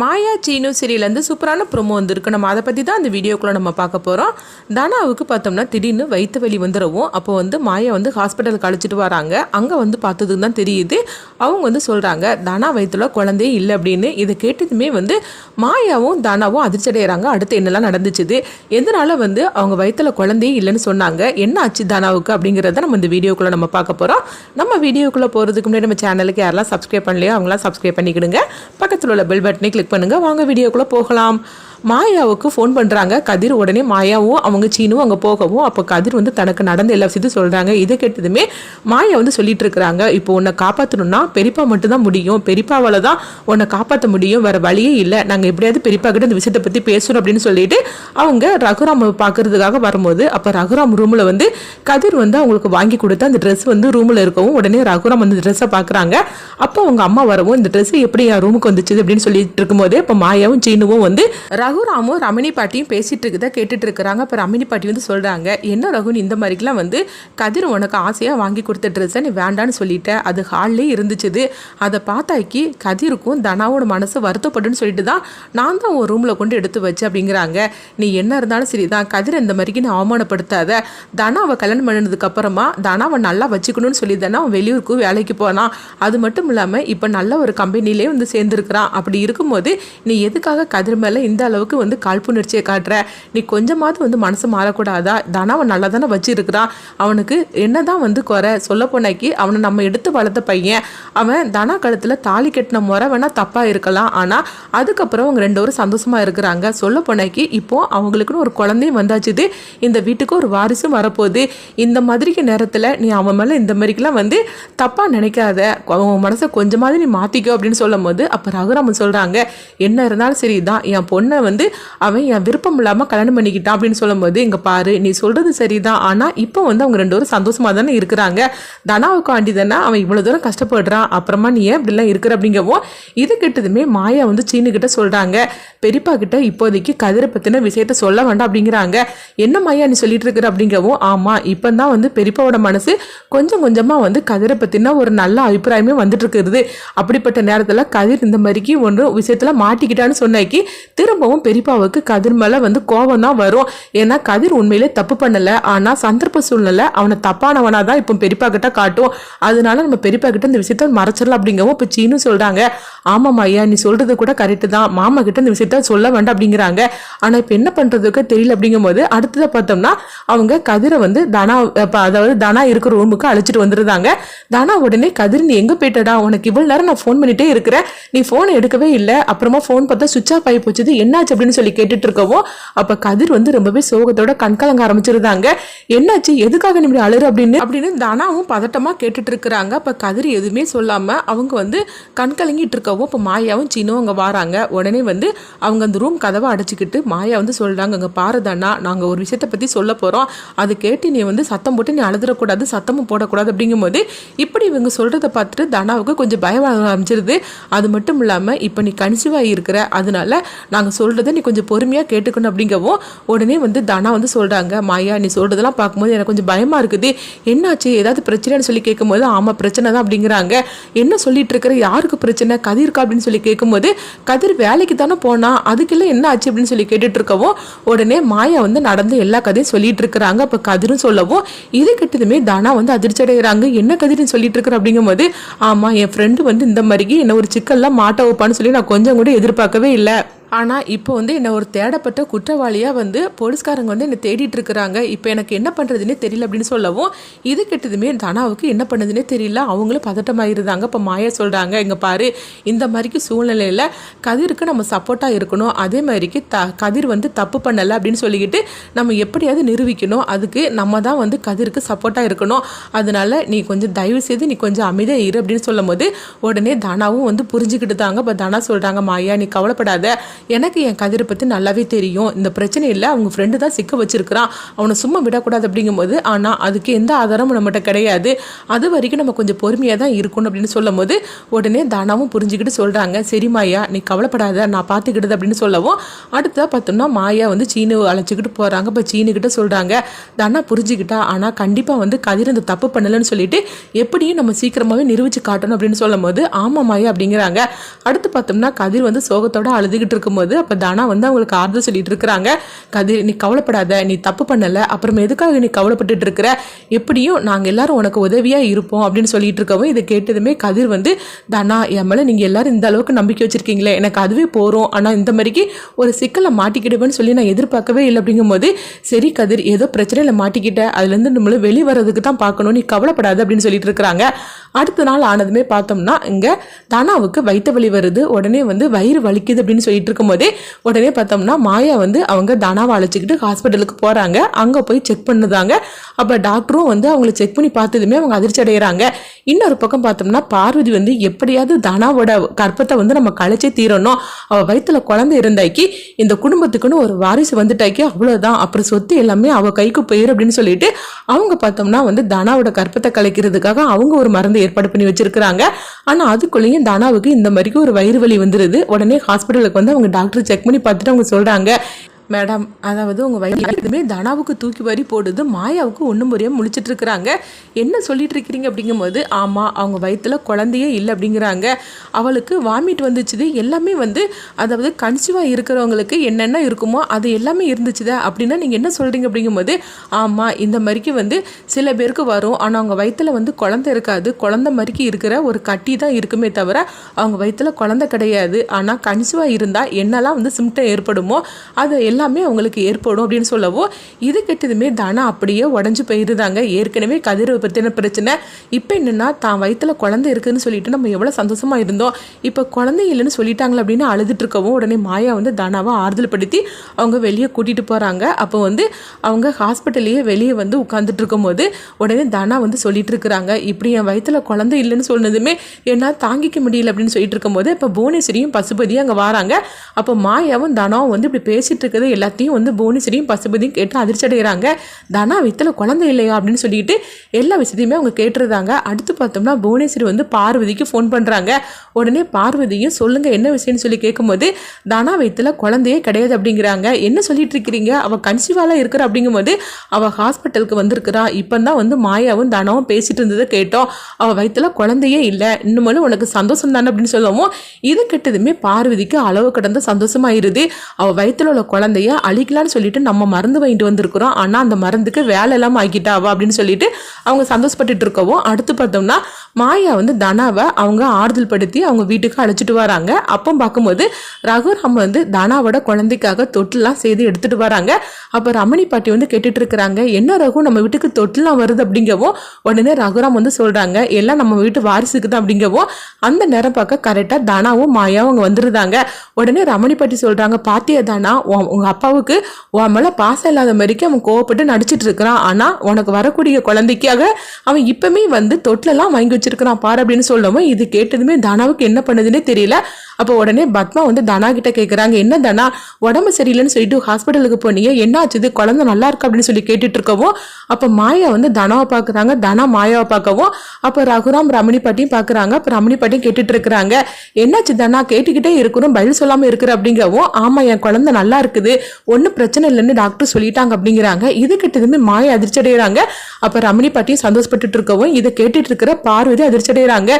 மாயா சீனு சீரியலேருந்து சூப்பரான ப்ரோமோ வந்துருக்கு. நம்ம அதை பற்றி தான் அந்த வீடியோக்குள்ளே நம்ம பார்க்க போகிறோம் தனாவுக்கு பார்த்தோம்னா திடீர்னு வயிற்று வலி வந்துடவும் அப்போ வந்து மாயா வந்து ஹாஸ்பிட்டலுக்கு அழைச்சிட்டு வராங்க. அங்கே வந்து பார்த்ததுக்கு தான் தெரியுது. அவங்க வந்து சொல்கிறாங்க தனா வயிற்றுல குழந்தையே இல்லை அப்படின்னு. இதை கேட்டதுமே வந்து மாயாவும் தனாவும் அதிர்ச்சி அடைகிறாங்க அடுத்து என்னெல்லாம் நடந்துச்சுது? எதனால வந்து அவங்க வயிற்றுல குழந்தையே இல்லைன்னு சொன்னாங்க? என்ன ஆச்சு தனாவுக்கு அப்படிங்கிறத நம்ம இந்த வீடியோக்குள்ளே நம்ம பார்க்க போகிறோம் நம்ம வீடியோக்குள்ளே போகிறதுக்கு முன்னாடி நம்ம சேனலுக்கு யாரெல்லாம் சப்ஸ்கிரைப் பண்ணலையோ அவங்களாம் சப்ஸ்கிரைப் பண்ணிக்கிடுங்க. பக்கத்தில் உள்ள பெல் பட்டனை கிளிக் பண்ணுங்க. வாங்க வீடியோக்குள்ளே போகலாம். மாயாவுக்கு ஃபோன் பண்ணுறாங்க கதிர் உடனே மாயாவும் அவங்க சீனும் அங்கே போகவும் அப்போ கதிர் வந்து தனக்கு நடந்த எல்லா விஷயத்தையும் சொல்கிறாங்க இதை கேட்டதுமே மாயா வந்து சொல்லிட்டு இருக்கிறாங்க. இப்போ உன்னை காப்பாற்றணும்னா பெரியப்பா மட்டும்தான் முடியும். பெரியப்பாவால் தான் உன்னை காப்பாற்ற முடியும். வேறு வழியே இல்லை. நாங்கள் எப்படியாவது பெரியப்பா கிட்ட இந்த விஷயத்தை பற்றி பேசணும் அப்படின்னு சொல்லிட்டு அவங்க ரகுராம் பார்க்கறதுக்காக வரும்போது அப்போ ரகுராம் ரூமில் வந்து கதிர் வந்து அவங்களுக்கு வாங்கி கொடுத்து அந்த ட்ரெஸ் வந்து ரூமில் இருக்கவும் உடனே ரகுராம் அந்த ட்ரெஸ்ஸை பார்க்குறாங்க. அப்போ அவங்க அம்மா வரவும் இந்த ட்ரெஸ் எப்படி என் ரூமுக்கு வந்துச்சு அப்படின்னு சொல்லிட்டு இருக்கும்போது இப்போ மாயாவும் சீனுவும் வந்து ரகுராமும் ரமணி பாட்டியும் பேசிகிட்டு இருக்குதா கேட்டுட்டு இருக்கிறாங்க. இப்போ ரமணி பாட்டி வந்து சொல்கிறாங்க என்ன ரகுன் இந்த மாதிரிக்கெலாம் வந்து கதிர் உனக்கு ஆசையாக வாங்கி கொடுத்த ட்ரெஸ்ஸை நீ வேண்டான்னு சொல்லிட்டேன் அது ஹால்லே இருந்துச்சுது. அதை பார்த்தாக்கி கதிருக்கும் தனாவோட மனசு வருத்தப்படுன்னு சொல்லிட்டு தான் நான் தான் உன் ரூமில் கொண்டு எடுத்து வச்சு அப்படிங்கிறாங்க. நீ என்ன இருந்தாலும் சரி தான் கதிர் இந்த மாதிரிக்கு நீ அவமானப்படுத்தாத. தனாவை கல்யாணம் பண்ணினதுக்கப்புறமா தனாவை நல்லா வச்சுக்கணும்னு சொல்லி தானே அவன் வெளியூருக்கு வேலைக்கு போனான். அது மட்டும் இல்லாமல் இப்போ நல்ல ஒரு கம்பெனிலே வந்து சேர்ந்துருக்கிறான். அப்படி இருக்கும்போது நீ எதுக்காக கதிர் மேலே இந்த அளவு அளவுக்கு வந்து காழ்ப்புணர்ச்சியை காட்டுற. நீ கொஞ்சமாவது வந்து மனசு மாறக்கூடாதா? தனாவை நல்லா தானே வச்சிருக்கிறான் அவனுக்கு என்னதான் வந்து குறை? சொல்ல போனாக்கி அவனை நம்ம எடுத்து வளர்த்த பையன். அவன் தனா கழுத்தில் தாலி கட்டின முறை வேணால் தப்பாக இருக்கலாம். ஆனால் அதுக்கப்புறம் அவங்க ரெண்டு பேரும் சந்தோஷமாக இருக்கிறாங்க. சொல்ல போனாக்கி இப்போ அவங்களுக்குன்னு ஒரு குழந்தையும் வந்தாச்சுது. இந்த வீட்டுக்கு ஒரு வாரிசும் வரப்போகுது. இந்த மாதிரிக்கு நேரத்தில் நீ அவன் மேலே இந்த மாதிரிக்கெல்லாம் வந்து தப்பாக நினைக்காத. அவன் மனசை கொஞ்சமாவது நீ மாற்றிக்கோ அப்படின்னு சொல்லும் போது அப்போ ரகுராமன் சொல்கிறாங்க என்ன இருந்தாலும் சரி தான் என் பொண்ணை வந்து அவன் என் விருப்பம் இல்லாமல் கல்யாணம் பண்ணிக்கிட்டான் அப்படின்னு சொல்லும்போது இங்கே பாரு நீ சொல்கிறது சரிதான். ஆனால் இப்போ வந்து அவங்க ரெண்டு பேரும் சந்தோஷமாக தானே இருக்கிறாங்க. தனாவுக்காண்டி தானே அவன் இவ்வளோ தூரம் கஷ்டப்படுறான். அப்புறமா நீ ஏன் இப்படிலாம் இருக்கிற? அப்படிங்கவும் இது கிட்டதுமே மாயா வந்து சீனுக்கிட்ட சொல்கிறாங்க பெரியப்பா கிட்ட இப்போதைக்கு கதிரை பற்றின விஷயத்த சொல்ல வேண்டாம் அப்படிங்கிறாங்க. என்ன மாயா நீ சொல்லிட்டு இருக்கிற? அப்படிங்கவும் ஆமாம் இப்போ தான் வந்து பெரியப்பாவோட மனசு கொஞ்சம் கொஞ்சமாக வந்து கதிரை பற்றின ஒரு நல்ல அபிப்பிராயமே வந்துட்டு இருக்குது. அப்படிப்பட்ட நேரத்தில் கதிர் இந்த மாதிரிக்கு ஒன்று விஷயத்தில் மாட்டிக்கிட்டான்னு சொன்னாக்கி திரும்பவும் பெரியப்பாவுக்கு கதிர் மேலே வந்து கோபம் தான் வரும். ஏன்னா கதிர் உண்மையிலே தப்பு பண்ணலை. ஆனால் சந்தர்ப்ப சூழ்நிலை அவனை தப்பானவனாக தான் இப்போ பெரியப்பா கிட்ட காட்டும். அதனால நம்ம பெரியப்பா கிட்ட இந்த விஷயத்த மறைச்சிடலாம் அப்படிங்கவும் இப்போ சீனு சொல்கிறாங்க ஆமாம் ஐயா நீ சொல்கிறது கூட கரெக்டு தான். மாமா கிட்ட இந்த விஷயத்த சொல்ல வேண்டாம் அப்படிங்கிறாங்க. ஆனால் இப்போ என்ன பண்ணுறதுக்கு தெரியல அப்படிங்கும்போது அடுத்ததை பார்த்தோம்னா அவங்க கதிரை வந்து தனா இப்போ அதாவது தனா இருக்கிற ரூமுக்கு அழைச்சிட்டு வந்துருந்தாங்க. தனா உடனே கதிர் நீ எங்கே போயிட்டடா? உனக்கு இவ்வளோ நேரம் நான் ஃபோன் பண்ணிட்டே இருக்கிறேன். நீ ஃபோனை எடுக்கவே இல்லை. அப்புறமா ஃபோன் பார்த்தா சுவிச் ஆஃப் ஆகி போச்சது. என்னாச்சு? அப்படின்னு சொல்லி கேட்டுட்டு இருக்கவும் அப்போ கதிர் வந்து ரொம்பவே சோகத்தோட கண்கலங்க ஆரம்பிச்சிருந்தாங்க. என்னாச்சு? எதுக்காக நீ இப்படி அழுறு அப்படின்னு? அப்படின்னு தனாவும் பதட்டமாக கேட்டுட்டு இருக்கிறாங்க. அப்போ கதிர் எதுவுமே சொல்லாமல் அவங்க வந்து கண்கலங்கிட்டு இருக்கவும் இப்போ மாயாவும் சீனும் அங்கே வராங்க. உடனே வந்து அவங்க அந்த ரூம் கதவை அடைச்சிக்கிட்டு மாயா வந்து சொல்கிறாங்க அங்கே பாரு தானா நாங்கள் ஒரு விஷயத்தை பற்றி சொல்ல போகிறோம் அது கேட்டு நீ வந்து சத்தம் போட்டு நீ அழுதுறக்கூடாது சத்தமும் போடக்கூடாது அப்படிங்கும்போது இப்படி இவங்க சொல்கிறத பார்த்துட்டு தனாவுக்கு கொஞ்சம் பயம் ஆரம்பிச்சிருது. அது மட்டும் இல்லாமல் இப்போ நீ கன்சீவ் இருக்கிற அதனால நாங்கள் சொல்கிறத நீ கொஞ்சம் பொறுமையாக கேட்டுக்கணும் அப்படிங்கவும் உடனே வந்து தனா வந்து சொல்கிறாங்க மாயா நீ சொல்கிறதெல்லாம் பார்க்கும்போது எனக்கு கொஞ்சம் பயமாக இருக்குது. என்னாச்சு? ஏதாவது பிரச்சனைன்னு சொல்லி கேட்கும்போது ஆமாம் பிரச்சனை தான் அப்படிங்கிறாங்க. என்ன சொல்லிட்டு இருக்கிற? யாருக்கு பிரச்சனை? கதிர்க்கா அப்படின்னு சொல்லி கேட்கும்போது கதிர் வேலைக்கு தானே போனா அதுக்கெல்லாம் என்ன ஆச்சு? அப்படின்னு சொல்லி கேட்டுட்டு இருக்கவும் உடனே மாயா வந்து நடந்து எல்லா கதையும் சொல்லிட்டு இருக்கிறாங்க. அப்போ கதிரும் சொல்லவும் இது கிட்டதுமே தனா வந்து அதிர்ச்சி அடைகிறாங்க. என்ன கதிர்னு சொல்லிட்டு இருக்கிற? அப்படிங்கும்போது ஆமாம் என் ஃப்ரெண்டு வந்து இந்த மாதிரிக்கு என்ன ஒரு சிக்கல்லாம் மாட்ட வைப்பான்னு சொல்லி நான் கொஞ்சம் கூட எதிர்பார்க்கவே இல்லை. ஆனால் இப்போ வந்து என்னை ஒரு தேடப்பட்ட குற்றவாளியாக வந்து போலீஸ்காரங்க வந்து என்னை தேடிட்டு இருக்கிறாங்க. இப்போ எனக்கு என்ன பண்ணுறதுனே தெரியல அப்படின்னு சொல்லவும் இது கெட்டதுமே தனாவுக்கு என்ன பண்ணுதுன்னே தெரியல. அவங்களும் பதட்டமாயிருந்தாங்க. இப்போ மாயா சொல்கிறாங்க இங்கே பாரு இந்த மாதிரிக்கு சூழ்நிலையில் கதிருக்கு நம்ம சப்போர்ட்டாக இருக்கணும். அதே மாதிரிக்கு த கதிர் வந்து தப்பு பண்ணலை அப்படின்னு சொல்லிக்கிட்டு நம்ம எப்படியாவது நிரூபிக்கணும். அதுக்கு நம்ம தான் வந்து கதிருக்கு சப்போர்ட்டாக இருக்கணும். அதனால நீ கொஞ்சம் தயவு செய்து நீ கொஞ்சம் அமைதியாக இரு அப்படின்னு சொல்லும் போது உடனே தனாவும் வந்து புரிஞ்சுக்கிட்டு தாங்க. இப்போ தனா சொல்கிறாங்க மாயா நீ கவலைப்படாத. எனக்கு என் கதிரை பற்றி நல்லாவே தெரியும். இந்த பிரச்சனையில் அவங்க ஃப்ரெண்டு தான் சிக்க வச்சிருக்கிறான். அவனை சும்மா விடக்கூடாது அப்படிங்கும்போது ஆனால் அதுக்கு எந்த ஆதாரமும் நம்மகிட்ட கிடையாது. அது வரைக்கும் நம்ம கொஞ்சம் பொறுமையாக தான் இருக்கணும் அப்படின்னு சொல்லும் போது உடனே தானாவும் புரிஞ்சுக்கிட்டு சொல்கிறாங்க சரி மாயா நீ கவலைப்படாத நான் பார்த்துக்கிட்டது அப்படின்னு சொல்லவும் அடுத்ததாக பார்த்தோம்னா மாயா வந்து சீனு அழைச்சிக்கிட்டு போகிறாங்க இப்போ சீனுக்கிட்ட சொல்கிறாங்க தானா புரிஞ்சுக்கிட்டா ஆனால் கண்டிப்பாக வந்து கதிர் இந்த தப்பு பண்ணலைன்னு சொல்லிட்டு எப்படியும் நம்ம சீக்கிரமாகவே நிரூபிச்சு காட்டணும் அப்படின்னு சொல்லும் போது ஆமாம் மாயா அப்படிங்கிறாங்க. அடுத்து பார்த்தோம்னா கதிர் வந்து சோகத்தோட அழுதுகிட்டு இருக்கும்போது அப்போ தானா வந்து அவங்களுக்கு ஆறுதல் சொல்லிட்டு இருக்கிறாங்க. கதிர் நீ கவலைப்படாத நீ தப்பு பண்ணலை. அப்புறம் எதுக்காக நீ கவலைப்பட்டுட்டு இருக்கிற? எப்படியும் நாங்கள் எல்லாரும் உனக்கு உதவியாக இருப்போம் அப்படின்னு சொல்லிட்டு இருக்கவும் இதை கேட்டதுமே கதிர் வந்து தானா என் மேலே நீங்கள் எல்லாரும் இந்த அளவுக்கு நம்பிக்கை வச்சிருக்கீங்களே. எனக்கு அதுவே போகிறோம் ஆனால் இந்த மாதிரிக்கு ஒரு சிக்கலை மாட்டிக்கிடுவேன்னு சொல்லி நான் எதிர்பார்க்கவே இல்லை. அப்படிங்கும்போது சரி கதிர் ஏதோ பிரச்சனையில் மாட்டிக்கிட்ட. அதுலேருந்து நம்மளும் வெளி வர்றதுக்கு தான் பார்க்கணும். நீ கவலைப்படாத. அப்படின்னு சொல்லிட்டு இருக்கிறாங்க. அடுத்த நாள் ஆனதுமே பார்த்தோம்னா இங்கே தானாவுக்கு வயிற்று வலி வருது. உடனே வந்து வயிறு வலிக்குது அப்படின்னு சொல்லிட்டு இருக்கும்போதே உடனே பார்த்தோம்னா மாயா வந்து அவங்க தனாவை அழைச்சிக்கிட்டு ஹாஸ்பிட்டலுக்கு போகிறாங்க அங்கே போய் செக் பண்ணுதாங்க. அப்போ டாக்டரும் வந்து அவங்கள செக் பண்ணி பார்த்ததுமே அவங்க அதிர்ச்சி அடைகிறாங்க இன்னொரு பக்கம் பார்த்தோம்னா பார்வதி வந்து எப்படியாவது தனாவோட கற்பத்தை வந்து நம்ம கழிச்சே தீரணும். அவள் வயித்துல குழந்தை இருந்தாக்கி இந்த குடும்பத்துக்குன்னு ஒரு வாரிசு வந்துட்டாக்கி அவ்வளோதான் அப்புறம் சொத்து எல்லாமே அவள் கைக்கு போயிடும் அப்படின்னு சொல்லிட்டு அவங்க பார்த்தோம்னா வந்து தனாவோட கற்பத்தை கலைக்கிறதுக்காக அவங்க ஒரு மருந்து ஏற்பாடு பண்ணி வச்சிருக்கிறாங்க. ஆனால் அதுக்குள்ளேயும் தனாவுக்கு இந்த மாதிரிக்கு ஒரு வயிறு வலி வந்துடுது உடனே ஹாஸ்பிட்டலுக்கு வந்து அவங்க டாக்டர் செக் பண்ணி பார்த்துட்டு அவங்க சொல்கிறாங்க மேடம் அதாவது உங்கள் வயிறு தனாவுக்கு தூக்கி வரி போடுது மாயாவுக்கு ஒன்றும் முறையாக முழிச்சிட்டு இருக்கிறாங்க என்ன சொல்லிட்டு இருக்கிறீங்க அப்படிங்கும்போது ஆமாம் அவங்க வயிற்றில் குழந்தையே இல்லை அப்படிங்கிறாங்க. அவளுக்கு வாமிட் வந்துச்சுது எல்லாமே வந்து அதாவது கன்சீவாக இருக்கிறவங்களுக்கு என்னென்ன இருக்குமோ அது எல்லாமே இருந்துச்சுதா அப்படின்னா நீங்கள் என்ன சொல்கிறீங்க அப்படிங்கும்போது ஆமாம் இந்த மாதிரிக்கு வந்து சில பேருக்கு வரும். ஆனால் அவங்க வயிற்றில் வந்து குழந்தை இருக்காது. குழந்தை மாதிரிக்கு இருக்கிற ஒரு கட்டி தான் இருக்குமே தவிர அவங்க வயிற்றில் குழந்தை கிடையாது. ஆனால் கன்சீவாக இருந்தால் என்னெல்லாம் வந்து சிம்டம் ஏற்படுமோ அது எல்லாம் எல்லாமே அவங்களுக்கு ஏற்படும் அப்படின்னு சொல்லவோ இது கெட்டதுமே தானா அப்படியே உடஞ்சு போயிருந்தாங்க ஏற்கனவே கதிரை பற்றின பிரச்சனை. இப்போ என்னென்னா தான் வயிற்றில் குழந்தை இருக்குதுன்னு சொல்லிட்டு நம்ம எவ்வளோ சந்தோஷமாக இருந்தோம். இப்போ குழந்தை இல்லைன்னு சொல்லிட்டாங்களே அப்படின்னு அழுதுட்டு இருக்கவும் உடனே மாயா வந்து தானாவை ஆறுதல் படுத்தி அவங்க வெளியே கூட்டிகிட்டு போகிறாங்க அப்போ வந்து அவங்க ஹாஸ்பிட்டல்லையே வெளியே வந்து உட்காந்துட்டு இருக்கும்போது உடனே தானா வந்து சொல்லிட்டு இருக்கிறாங்க. இப்படி என் வயிற்றில் குழந்தை இல்லைன்னு சொன்னதுமே என்னால் தாங்கிக்க முடியல அப்படின்னு சொல்லிட்டு இருக்கும்போது இப்போ புவனேஸ்வரியும் பசுபதியும் அங்கே வராங்க. அப்போ மாயாவும் தானாவும் வந்து இப்படி பேசிகிட்டு இருக்கிறது எல்லாத்தையும் வந்து புவனேஸ்வரியும் பசுபதியும் கேட்டு அதிர்ச்சி அடைகிறாங்க தனா வயித்துல குழந்தை இல்லையா அப்படின்னு சொல்லிட்டு எல்லா விஷயத்தையுமே அவங்க கேட்டுருந்தாங்க அடுத்து பார்த்தோம்னா புவனேஸ்வரி வந்து பார்வதிக்கு ஃபோன் பண்ணுறாங்க உடனே பார்வதியும் சொல்லுங்க என்ன விஷயம்னு சொல்லி கேட்கும்போது தனா வயித்துல குழந்தையே கிடையாது அப்படிங்கிறாங்க. என்ன சொல்லிட்டு இருக்கிறீங்க? அவள் கன்சிவாலாக இருக்கிற அப்படிங்கும்போது அவள் ஹாஸ்பிட்டலுக்கு வந்திருக்கிறா. இப்போ தான் வந்து மாயாவும் தானாவும் பேசிட்டு இருந்ததை கேட்டோம். அவள் வயிற்றுல குழந்தையே இல்லை. இன்னும் உனக்கு சந்தோஷம் தானே அப்படின்னு சொல்லவும் இது கெட்டதுமே பார்வதிக்கு அளவு கடந்த சந்தோஷமாயிருது. அவள் வயிற்றுல உள்ள குழந்தைய அழிக்கலான்னு சொல்லிட்டு நம்ம மருந்து வாங்கிட்டு வந்திருக்கிறோம். ஆனால் அந்த மருந்துக்கு வேலை இல்லாமல் ஆக்கிட்டா அப்படின்னு சொல்லிட்டு அவங்க சந்தோஷப்பட்டுட்டு இருக்கவும் அடுத்து பார்த்தோம்னா மாயா வந்து தனாவை அவங்க ஆறுதல் படுத்தி அவங்க வீட்டுக்கு அழைச்சிட்டு வராங்க. அப்போ பார்க்கும்போது ரகுராம் வந்து தனாவோட குழந்தைக்காக தொட்டிலாம் செய்து எடுத்துட்டு வராங்க. அப்போ ரமணி பாட்டி வந்து கேட்டுட்டு இருக்கிறாங்க என்ன ரகு நம்ம வீட்டுக்கு தொட்டிலாம் வருது? அப்படிங்கவும் உடனே ரகுராம் வந்து சொல்றாங்க எல்லாம் நம்ம வீட்டு வாரிசுக்கு தான். அப்படிங்கவும் அந்த நேரம் பார்க்க கரெக்டாக தனாவும் மாயாவும் அவங்க வந்துருந்தாங்க. உடனே ரமணி பாட்டி சொல்றாங்க பாத்தியா தானா உங்கள் அப்பாவுக்கு உன் மேலே பாசம் இல்லாத மாதிரிக்கு அவன் கோவப்பட்டு நடிச்சிட்டு இருக்கிறான். ஆனால் உனக்கு வரக்கூடிய குழந்தைக்காக அவன் இப்பவுமே வந்து தொட்டிலெல்லாம் வாங்கி வச்சிருக்கிறான் பாரு அப்படின்னு சொல்லவும் இது கேட்டதுமே தனாவுக்கு என்ன பண்ணுதுன்னே தெரியல. அப்போ உடனே பத்மா வந்து தனா கிட்ட கேட்குறாங்க என்ன தனா உடம்பு சரியில்லைன்னு சொல்லிட்டு ஹாஸ்பிட்டலுக்கு போனீங்க என்ன ஆச்சுது? குழந்தை நல்லா இருக்கு? அப்படின்னு சொல்லி கேட்டுட்டு இருக்கவும் அப்போ மாயா வந்து தனாவை பார்க்குறாங்க தனா மாயாவை பார்க்கவும் அப்போ ரகுராம் ரமணி பாட்டியும் பார்க்குறாங்க அப்போ ரமணி பாட்டியும் கேட்டுட்டு இருக்கிறாங்க என்னாச்சு தனா? கேட்டுக்கிட்டே இருக்கிறோம் பதில் சொல்லாமல் இருக்கிற? அப்படிங்கவும் ஆமாம் என் குழந்தை நல்லா இருக்குது ஒன்றும் பிரச்சனை இல்லைன்னு டாக்டர் சொல்லிட்டாங்க அப்படிங்கிறாங்க. இது இருந்து மாயா அதிர்ச்சி அடைகிறாங்க அப்போ ரமணி பாட்டியும் சந்தோஷப்பட்டுட்டு இருக்கவும் இதை கேட்டுட்டு இருக்கிற பார்வதி அதிர்ச்சி அடைகிறாங்க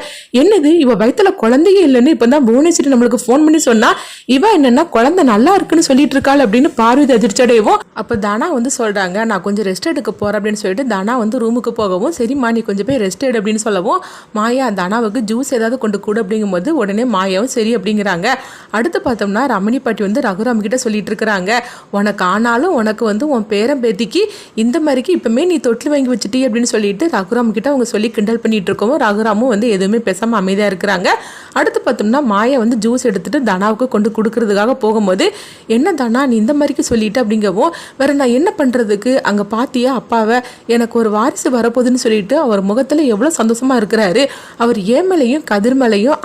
என்னது? இவ வயத்துல குழந்தையே இல்லைன்னு இப்போ தான் புவனேஸ்வரி நம்மளுக்கு ஃபோன் பண்ணி சொன்னா இவ என்னன்னா குழந்தை நல்லா இருக்குன்னு சொல்லிட்டு இருக்காள் அப்படின்னு பார்வதி அதிர்ச்சடையவும் அப்போ தானா வந்து சொல்றாங்க நான் கொஞ்சம் ரெஸ்ட் எடுக்க போறேன் அப்படின்னு சொல்லிட்டு தானா வந்து ரூமுக்கு போகவும் சரிம்மா நீ கொஞ்சம் போய் ரெஸ்ட் எடு அப்படின்னு சொல்லவும் மாயா தானாவுக்கு ஜூஸ் ஏதாவது கொண்டு கூட அப்படிங்கும்போது உடனே மாயாவும் சரி அப்படிங்கிறாங்க. அடுத்து பார்த்தோம்னா ரமணி பாட்டி வந்து ரகுராம் கிட்ட சொல்லிட்டு இருக்கிறாங்க சொல்கிறாங்க உனக்கு ஆனாலும் உனக்கு வந்து உன் பேரன் பேத்திக்கு இந்த மாதிரிக்கு இப்போமே நீ தொட்டில் வாங்கி வச்சுட்டி அப்படின்னு சொல்லிட்டு ரகுராம் கிட்ட அவங்க சொல்லி கிண்டல் பண்ணிட்டு இருக்கவும் ரகுராமும் வந்து எதுவுமே பேசாமல் அமைதியாக இருக்கிறாங்க. அடுத்து பார்த்தோம்னா மாயா வந்து ஜூஸ் எடுத்துட்டு தனாவுக்கு கொண்டு கொடுக்கறதுக்காக போகும்போது என்ன தானா நீ இந்த மாதிரிக்கு சொல்லிட்டு? அப்படிங்கவும் வேற நான் என்ன பண்ணுறதுக்கு அங்கே பார்த்தியா அப்பாவை? எனக்கு ஒரு வாரிசு வரப்போகுதுன்னு சொல்லிட்டு அவர் முகத்தில் எவ்வளோ சந்தோஷமா இருக்கிறாரு. அவர் ஏன் கதிர்மலையும் கதிர்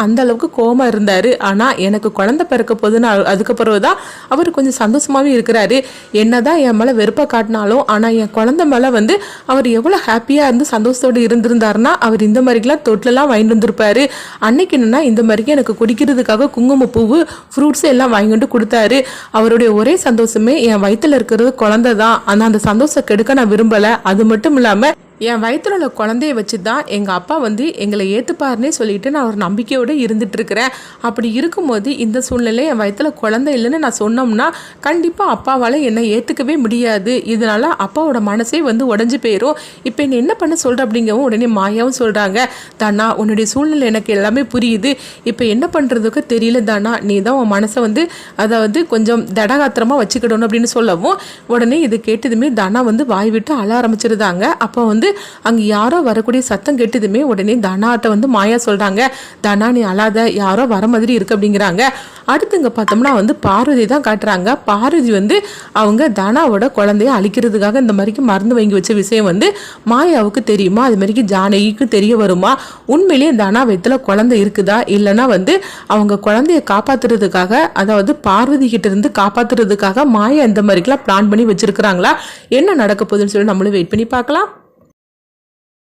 அந்த அளவுக்கு கோமா இருந்தார். ஆனால் எனக்கு குழந்தை பிறக்க போகுதுன்னு அதுக்கப்புறம் தான் அவர் கொஞ்சம் சந்தோஷம் சந்தோஷமாவே இருக்கிறாரு. என்னதான் என் மேலே வெறுப்பை காட்டினாலும் ஆனால் என் குழந்தை மேலே வந்து அவர் எவ்வளோ ஹாப்பியாக இருந்து சந்தோஷத்தோடு இருந்திருந்தாருன்னா அவர் இந்த மாதிரிக்கெலாம் தொட்டிலெல்லாம் வாங்கிட்டு வந்திருப்பாரு. அன்னைக்கு என்னன்னா இந்த மாதிரிக்கு எனக்கு குடிக்கிறதுக்காக குங்குமப்பூவு ஃப்ரூட்ஸ் எல்லாம் வாங்கிட்டு கொடுத்தாரு. அவருடைய ஒரே சந்தோஷமே என் வயிற்றில் இருக்கிறது குழந்தை தான் ஆனால் அந்த சந்தோஷம் கெடுக்க நான் விரும்பலை. அது மட்டும் இல்லாமல் என் வயிற்றில் உள்ள குழந்தைய வச்சு தான் எங்கள் அப்பா வந்து எங்களை ஏற்றுப்பாருன்னே சொல்லிட்டு நான் ஒரு நம்பிக்கையோடு இருந்துட்டுருக்கிறேன். அப்படி இருக்கும்போது இந்த சூழ்நிலை என் வயிற்றில் குழந்தை இல்லைன்னு நான் சொன்னோம்னா கண்டிப்பாக அப்பாவால் என்னை ஏற்றுக்கவே முடியாது. இதனால அப்பாவோட மனசே வந்து உடஞ்சி போயிடும் இப்போ என்னை என்ன பண்ண சொல்கிற அப்படிங்கவும் உடனே மாயாவும் சொல்கிறாங்க தானா உன்னுடைய சூழ்நிலை எனக்கு எல்லாமே புரியுது. இப்போ என்ன பண்ணுறதுக்கு தெரியல தானா நீ தான் உன் மனசை வந்து அதை வந்து கொஞ்சம் தடகாத்திரமாக வச்சுக்கிடணும் அப்படின்னு சொல்லவும் உடனே இது கேட்டதுமே தனா வந்து வாய் விட்டு அழ ஆரம்பிச்சிருந்தாங்க. அப்போ வந்து அங்கே யாரோ வரக்கூடிய சத்தம் கெட்டதுமே உடனே தனாட்ட வந்து மாயா சொல்கிறாங்க தனா நீ அழாத யாரோ வர மாதிரி இருக்கு அப்படிங்கிறாங்க. அடுத்து இங்கே பார்த்தோம்னா வந்து பார்வதி தான் காட்டுறாங்க. பார்வதி வந்து அவங்க தனாவோட குழந்தைய அழிக்கிறதுக்காக இந்த மாதிரிக்கு மருந்து வாங்கி வச்ச விஷயம் வந்து மாயாவுக்கு தெரியுமா? அது மாதிரிக்கு ஜானகிக்கு தெரிய வருமா? உண்மையிலேயே தனா வயத்தில் குழந்தை இருக்குதா? இல்லைன்னா வந்து அவங்க குழந்தைய காப்பாத்துறதுக்காக அதாவது பார்வதி கிட்ட இருந்து காப்பாத்துறதுக்காக மாயா இந்த மாதிரிக்கெல்லாம் பிளான் பண்ணி வச்சிருக்கிறாங்களா? என்ன நடக்க போகுதுன்னு சொல்லி நம்மளும் வெயிட் பண்ணி பார்க்கலாம்.